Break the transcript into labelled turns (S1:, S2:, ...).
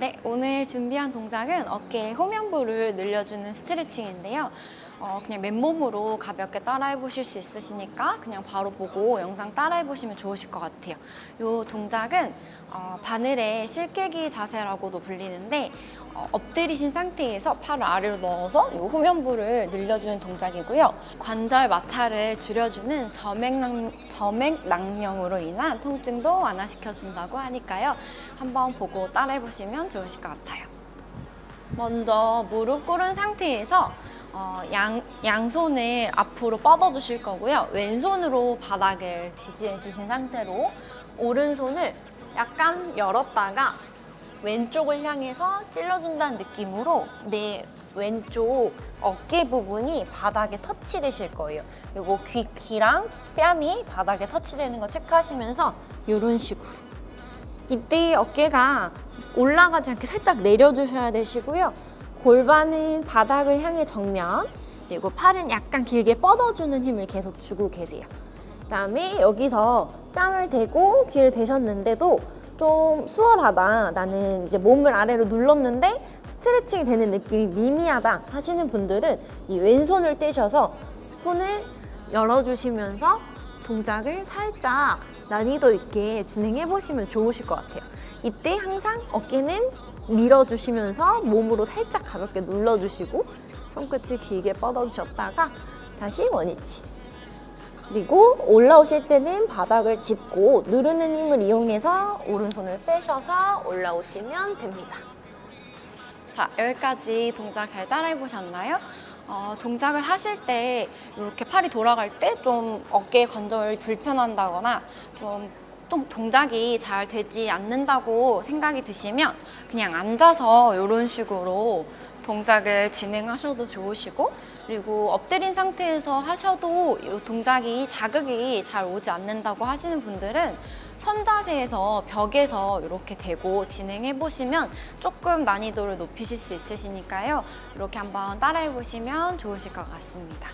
S1: 네, 오늘 준비한 동작은 어깨 후면부를 늘려주는 스트레칭인데요. 어, 그냥 맨몸으로 가볍게 따라해 보실 수 있으시니까 그냥 바로 보고 영상 따라해 보시면 좋으실 것 같아요. 이 동작은 어, 바늘의 실깨기 자세라고도 불리는데 어, 엎드리신 상태에서 팔을 아래로 넣어서 이 후면부를 늘려주는 동작이고요. 관절 마찰을 줄여주는 점액낭, 점액낭명으로 인한 통증도 완화시켜준다고 하니까요. 한번 보고 따라해 보시면 좋으실 것 같아요. 먼저 무릎 꿇은 상태에서 어, 양, 양손을 앞으로 뻗어 주실 거고요. 왼손으로 바닥을 지지해 주신 상태로 오른손을 약간 열었다가 왼쪽을 향해서 찔러준다는 느낌으로 내 왼쪽 어깨 부분이 바닥에 터치되실 거예요. 그리고 귀, 귀랑 뺨이 바닥에 터치되는 거 체크하시면서 이런 식으로 이때 어깨가 올라가지 않게 살짝 내려주셔야 되시고요. 골반은 바닥을 향해 정면, 그리고 팔은 약간 길게 뻗어주는 힘을 계속 주고 계세요. 그다음에 여기서 뺨을 대고 귀를 대셨는데도 좀 수월하다. 나는 이제 몸을 아래로 눌렀는데 스트레칭이 되는 느낌이 미미하다 하시는 분들은 이 왼손을 떼셔서 손을 열어주시면서 동작을 살짝 난이도 있게 진행해 보시면 좋으실 것 같아요. 이때 항상 어깨는 밀어주시면서 몸으로 살짝 가볍게 눌러주시고 손끝을 길게 뻗어주셨다가 다시 원위치. 그리고 올라오실 때는 바닥을 짚고 누르는 힘을 이용해서 오른손을 빼셔서 올라오시면 됩니다. 자, 여기까지 동작 잘 따라해 보셨나요? 어, 동작을 하실 때 이렇게 팔이 돌아갈 때 좀 어깨 관절이 불편한다거나 좀또 동작이 잘 되지 않는다고 생각이 드시면 그냥 앉아서 이런 식으로 동작을 진행하셔도 좋으시고 그리고 엎드린 상태에서 하셔도 이 동작이 자극이 잘 오지 않는다고 하시는 분들은 선 자세에서 벽에서 이렇게 대고 진행해 보시면 조금 난이도를 높이실 수 있으시니까요. 이렇게 한번 따라해 보시면 좋으실 것 같습니다.